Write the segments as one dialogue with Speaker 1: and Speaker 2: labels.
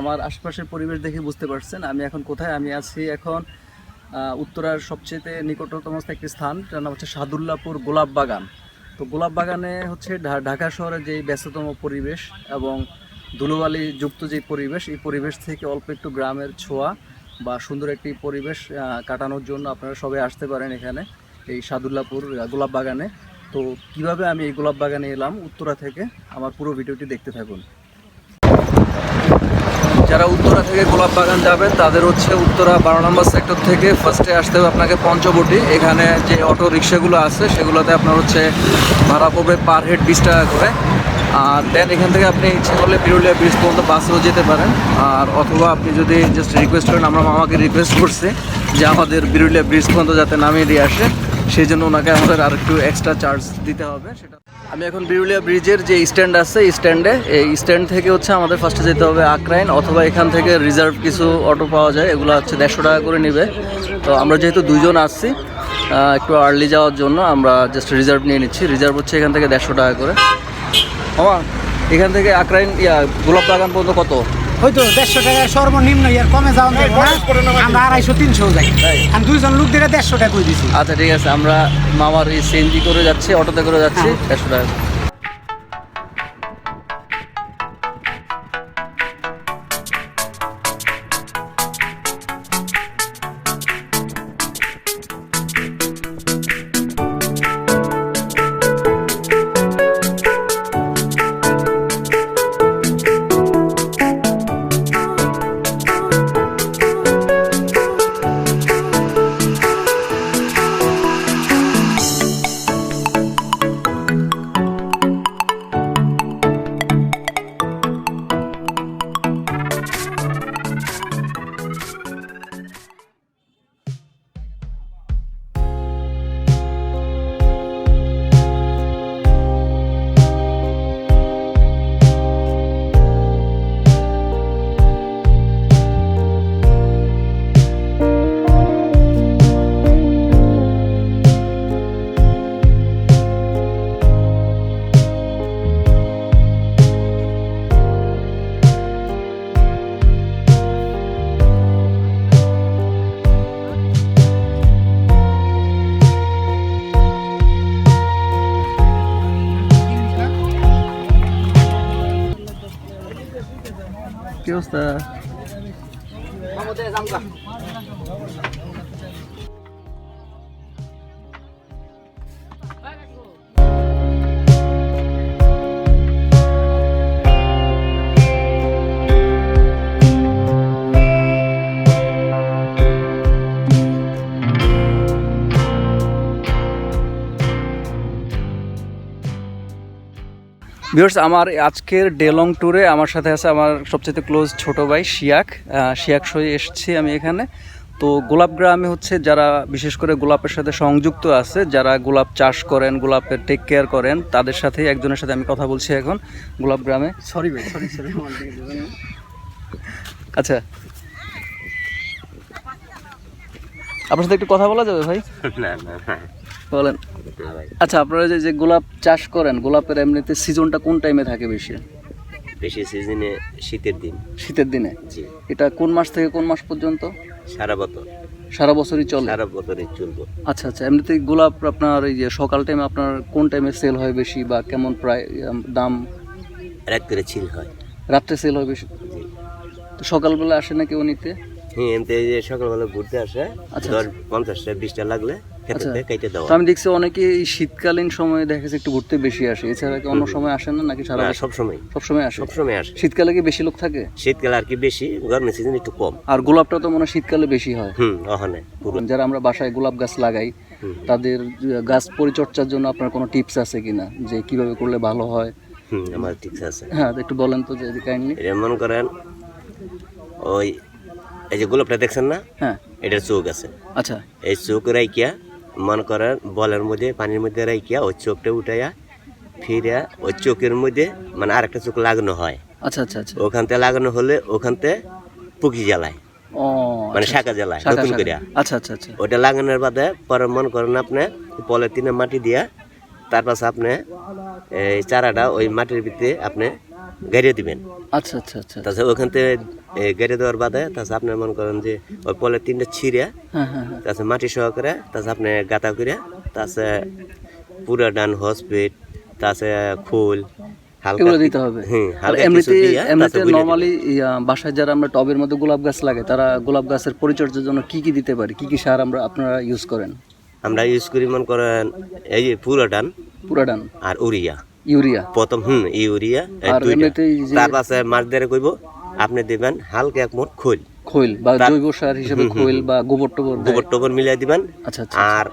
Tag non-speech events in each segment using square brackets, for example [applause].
Speaker 1: আমার আশপাশের পরিবেশ দেখে বুঝতে পারছেন, আমি এখন কোথায়? আমি আছি এখন উত্তরার সবচেয়ে নিকটতম একটি স্থান, যার নাম হচ্ছে সাদুল্লাপুর গোলাপ বাগান। তো গোলাপ বাগানে হচ্ছে ঢাকা শহরের যে ব্যস্ততম পরিবেশ এবং ধুলোবালি যুক্ত যে পরিবেশ, এই পরিবেশ থেকে অল্প একটু গ্রামের ছোঁয়া বা সুন্দর একটি পরিবেশ কাটানোর জন্য আপনারা সবাই আসতে পারেন এখানে, এই সাদুল্লাপুর গোলাপ বাগানে। তো কীভাবে আমি এই গোলাপ বাগানে এলাম? উত্তরা থেকে আমার পুরো ভিডিওটি দেখতে থাকুন। যারা উত্তরা থেকে গোলাপ বাগান যাবেন, তাদের হচ্ছে উত্তরা বারো নম্বর সেক্টর থেকে ফার্স্টে আসতে হবে আপনাকে পঞ্চবটি। এখানে যে অটো রিক্সাগুলো আছে, সেগুলোতে আপনার হচ্ছে ভাড়া পড়বে পার হেড বিশ টাকা করে। আর দেন এখান থেকে আপনি ইচ্ছে করলে বিরুলিয়া ব্রিজ পর্যন্ত বাসেও যেতে পারেন। আর অথবা আপনি যদি জাস্ট রিকোয়েস্ট করেন, আমরা মামাকে রিকোয়েস্ট করছি যে আমাদের বিরুলিয়া ব্রিজ পর্যন্ত যাতে নামিয়ে দিয়ে আসে। সেই জন্য ওনাকে আমাদের আর একটু এক্সট্রা চার্জ দিতে হবে, সেটা আমি এখন বিরুলিয়া ব্রিজের যে স্ট্যান্ড আছে স্ট্যান্ডে এই স্ট্যান্ড থেকে হচ্ছে আমাদের ফার্স্টে যেতে হবে আক্রাইন, অথবা এখান থেকে রিজার্ভ কিছু অটো পাওয়া যায়, এগুলো হচ্ছে দেড়শো টাকা করে নেবে। তো আমরা যেহেতু দুজন আসছি একটু আর্লি যাওয়ার জন্য আমরা জাস্ট রিজার্ভ নিয়ে নিচ্ছি। রিজার্ভ হচ্ছে এখান থেকে দেড়শো টাকা করে। মামা এখান থেকে আক্রাইন, ইয়া, গোলাপ বাগান পর্যন্ত কত?
Speaker 2: হয়তো দেড়শো টাকা সর্বনিম্ন ইয়ার কমে যাওয়া যাবে না। আমরা আড়াইশো তিনশো যাই। আমি দুইজন লোক দিলে দেড়শো টাকা কই দিছি?
Speaker 1: আচ্ছা ঠিক আছে আমরা মামার এই সিএনজি করে যাচ্ছি অটোতে করে যাচ্ছি দেড়শো টাকা। করে। ভিউয়ার্স আমার আজকের ডেলং ট্যুরে আমার সাথে আছে আমার সবচেয়ে ক্লোজ ছোট ভাই শিয়াক। শিয়াক সই এসেছি আমি এখানে। তো গোলাপ গ্রামে হচ্ছে যারা বিশেষ করে গোলাপের সাথে সংযুক্ত আছে যারা গোলাপ চাষ করেন গোলাপের টেক কেয়ার করেন তাদের সাথে একজনের সাথে আমি কথা বলছি এখন গোলাপ গ্রামে। সরি ভাই সরি সরি আচ্ছা। আপনার সাথে একটু কথা বলা যাবে ভাই? [laughs]
Speaker 3: না না।
Speaker 1: বলেন। আচ্ছা আপনারা যে যে গোলাপ চাষ করেন গোলাপের এমনিতে সিজনটা কোন টাইমে থাকে বেশি?
Speaker 3: বেশি সিজনে শীতের দিন।
Speaker 1: শীতের দিনে?
Speaker 3: জি।
Speaker 1: এটা কোন মাস থেকে কোন মাস পর্যন্ত?
Speaker 3: সারা বছর।
Speaker 1: সারা বছরই চলে?
Speaker 3: সারা বছরে চলবো।
Speaker 1: আচ্ছা আচ্ছা এমনিতে গোলাপ আপনার এই যে সকাল টাইমে আপনার কোন টাইমে সেল হয় বেশি বা কেমন প্রায় দাম?
Speaker 3: রাত করে ছিল হয়।
Speaker 1: রাত্রে সেল হয় বেশি? তো সকালবেলা আসে না কেউ নিতে?
Speaker 3: হ্যাঁ এমনি এই যে সকালবেলা ঘুরতে আসে
Speaker 1: আচ্ছা,
Speaker 3: ধর পঞ্চাশটা বিশটা লাগলে খেতে
Speaker 1: আচ্ছা।
Speaker 3: কেটে দেওয়া।
Speaker 1: তো আমি দেখছি অনেকে এই শীতকালীন সময়ে দেখা যাচ্ছে একটু ঘুরতে বেশি আসে। এছাড়া কি অন্য সময় আসেন না? নাকি সারা
Speaker 3: না
Speaker 1: বছর?
Speaker 3: সবসময়।
Speaker 1: সবসময় আসে?
Speaker 3: সবসময় আসে।
Speaker 1: শীতকালে কি বেশি লোক থাকে?
Speaker 3: শীতকালে আর কি বেশি গরমের সিজন একটু কম।
Speaker 1: আর গোলাপটা তো মনে হয় শীতকালে বেশি হয়।
Speaker 3: হুম ওখানে
Speaker 1: যারা আমরা বাসায় গোলাপ গাছ লাগাই তাদের গাছ পরিচর্যার জন্য আপনার কোনো টিপস আছে কিনা? যে কীভাবে করলে ভালো হয়?
Speaker 3: হুম আমার ঠিক আছে।
Speaker 1: হ্যাঁ একটু বলেন তো যে কাইন্ডলি
Speaker 3: মনে করেন ওই এই যে গোলাপটা দেখছেন না?
Speaker 1: হ্যাঁ।
Speaker 3: এটার চোখ আছে।
Speaker 1: আচ্ছা।
Speaker 3: এই চোখ রাইকিয়া মনে করেন বলের মধ্যে পানির মধ্যে রাইকিয়া ওই চোখটা উঠাইয়া ফিরে ওই চোখের মধ্যে মানে আরেকটা চোখ লাগানো হয়।
Speaker 1: আচ্ছা আচ্ছা আচ্ছা।
Speaker 3: ওখান থেকে লাগানো হলে ওখান থেকে পুকি জ্বালায়। মানে
Speaker 1: আচ্ছা,
Speaker 3: শাখা জ্বালায় নতুন। করিয়া।
Speaker 1: আচ্ছা আচ্ছা আচ্ছা।
Speaker 3: ওটা লাগানোর বাদে পরে মনে করেন আপনি পলিথিনে মাটি দিয়া তার পাশে আপনি এই চারাটা ওই মাটির ভিতরে আপনি গাড়িয়ে দিবেন।
Speaker 1: আচ্ছা আচ্ছা আচ্ছা।
Speaker 3: তাছাড়া ওখান থেকে গাড়ি দেওয়ার বাদে তাছাড়া আপনি মনে করেন যে ওই পলে তিনটা ছিঁড়ে
Speaker 1: হ্যাঁ হ্যাঁ হ্যাঁ।
Speaker 3: তাছাড়া মাটি সহকারে তাছাড়া আপনি গাতা করে তাছাড়া পুরা ডান হসপিট তাছাড়া ফুল
Speaker 1: এগুলো দিতে হবে। এমনিতে এমনিতে নর্মালি বাসায় যারা আমরা টবের মধ্যে গোলাপ গাছ লাগে তারা গোলাপ গাছের পরিচর্যার জন্য কি কি দিতে পারি? কি কি সার আমরা আপনারা ইউজ করেন?
Speaker 3: আমরা ইউজ করি মনে করেন এই যে পুরা ডান
Speaker 1: পুরাডান
Speaker 3: আর উড়িয়া।
Speaker 1: ইউরিয়া।
Speaker 3: প্রথম হুম ইউরিয়া তার পাশে মাছ ধরে কইব আপনি দিবেন হালকা এক মোট খৈল।
Speaker 1: খৈল বা জৈব সার হিসেবে খৈল বা গোবর টোবর।
Speaker 3: গোবর টোবর মিলাই দিবেন।
Speaker 1: আচ্ছা আচ্ছা।
Speaker 3: আর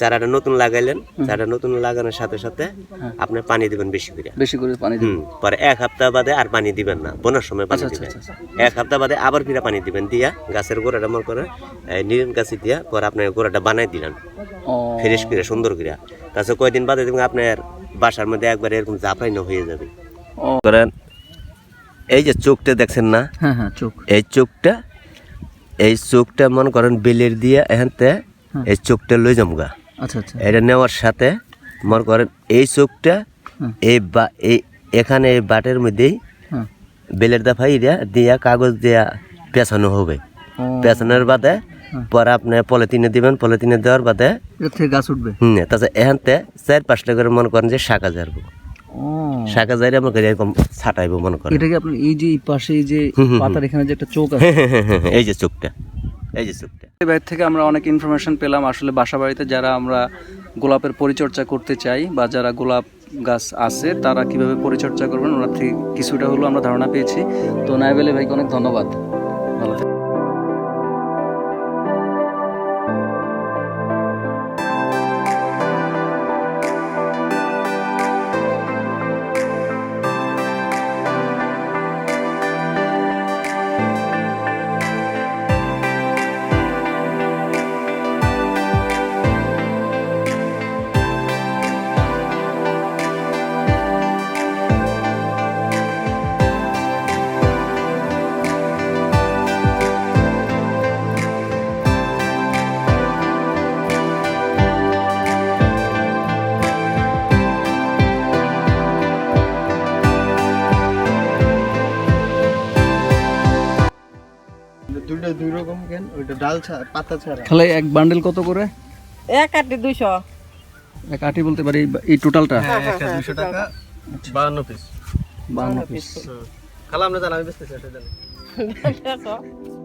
Speaker 3: চারাটা নতুন লাগাইলেন চারাটা নতুন লাগানোর সাথে সাথে
Speaker 1: হ্যাঁ।
Speaker 3: আপনি পানি দিবেন বেশি করে।
Speaker 1: বেশি করে পানি
Speaker 3: হুম পরে এক সপ্তাহ বাদে আর পানি দিবেন না বোনার সময় পানি
Speaker 1: আচ্ছা,
Speaker 3: দিবেন।
Speaker 1: আচ্ছা,
Speaker 3: এক সপ্তাহ বাদে আবার ফিরে পানি দিবেন দিয়া গাছের গোড়াটা মনে করে নিরেন গাছে দিয়া পরে আপনি গোড়াটা বানাই দিলেন। ফ্রেশ করে সুন্দর করে। তাছাড়া কয়দিন বাদে দেখবেন আপনার বাসার মধ্যে একবার এরকম জাফরাইনো হয়ে যাবে। করেন এই যে চোখটা দেখছেন না?
Speaker 1: হ্যাঁ হ্যাঁ চোখ।
Speaker 3: এই চোখটা এই চোখটা মনে করেন বেলের দিয়ে এখানতে এই চোখটা লই যামগা।
Speaker 1: আচ্ছা আচ্ছা
Speaker 3: এটা নেওয়ার সাথে মনে করেন এই চোখটা এই বা এই এখানে এই বাটের মধ্যেই বেলের দাফাই দিয়া দিয়া কাগজ দিয়া পেছানো হবে। পেছানোর বাদে। পরে আপনি পলিথিনে দিবেন পলিথিনে দেওয়ার বাদে
Speaker 1: গাছ উঠবে?
Speaker 3: হুম তাছাড়া এখানতে চার পাঁচটা করে মনে করেন যে শাখা জারবো
Speaker 1: ও।
Speaker 3: শাখা মনে করেন এরকম ছাটাইবো মনে করেন।
Speaker 1: এটা কি আপনার এই যে পাশে এই যে। পাতার এখানে যে একটা চোখ আছে?
Speaker 3: হ্যাঁ, হ্যাঁ, হ্যাঁ, এই যে চোখটা। এই যে
Speaker 1: স্যুপটা বাইর থেকে আমরা অনেক ইনফরমেশন পেলাম। আসলে বাসা বাড়িতে যারা আমরা গোলাপের পরিচর্যা করতে চাই বা যারা গোলাপ গাছ আছে, তারা কীভাবে পরিচর্যা করবেন? ওনার থেকে কিছুটা হলো আমরা ধারণা পেয়েছি। তো নাইবেলে ভাইকে অনেক ধন্যবাদ।
Speaker 4: দুই রকম কেন? ওইটা ডাল ছাড়া পাতা ছাড়া।
Speaker 1: তাহলে এক বান্ডেল কত করে?
Speaker 5: এক আটি দুইশো।
Speaker 1: এক আটি বলতে পারি এই টোটালটা
Speaker 4: একটা দুইশো টাকা। বাহান্ন পিস
Speaker 1: বান্ন পিস
Speaker 4: খালা আপনি জান আমি বেচতেছি সেটা জানি [laughs]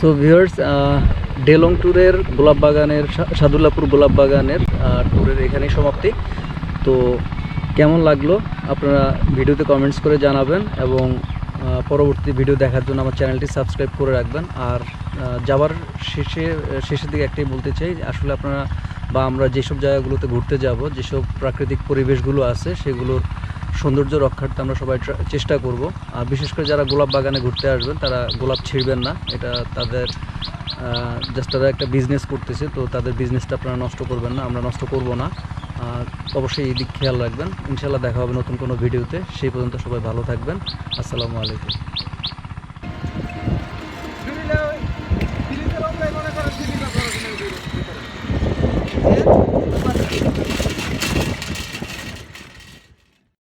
Speaker 1: সো ভিউয়ার্স ডেলং ট্যুরের গোলাপ বাগানের সাদুল্লাপুর গোলাপ বাগানের ট্যুরের এখানেই সমাপ্তি। তো কেমন লাগল? আপনারা ভিডিওতে কমেন্টস করে জানাবেন এবং পরবর্তী ভিডিও দেখার জন্য আমার চ্যানেলটি সাবস্ক্রাইব করে রাখবেন। আর আহ, যাওয়ার শেষে শেষের দিকে একটাই বলতে চাই আসলে আপনারা বা আমরা যেসব জায়গাগুলোতে ঘুরতে যাব যেসব প্রাকৃতিক পরিবেশগুলো আছে সেগুলোর সৌন্দর্য রক্ষার্থে আমরা সবাই চেষ্টা করব। আর বিশেষ করে যারা গোলাপ বাগানে ঘুরতে আসবেন, তারা গোলাপ ছিঁড়বেন না। এটা তাদের জাস্ট তারা একটা বিজনেস করতেছে, তো তাদের বিজনেসটা আপনারা নষ্ট করবেন না, আমরা নষ্ট করব না। অবশ্যই এই দিক খেয়াল রাখবেন। ইনশাল্লাহ দেখা হবে নতুন কোনো ভিডিওতে। সেই পর্যন্ত সবাই ভালো থাকবেন। আসসালামু আলাইকুম।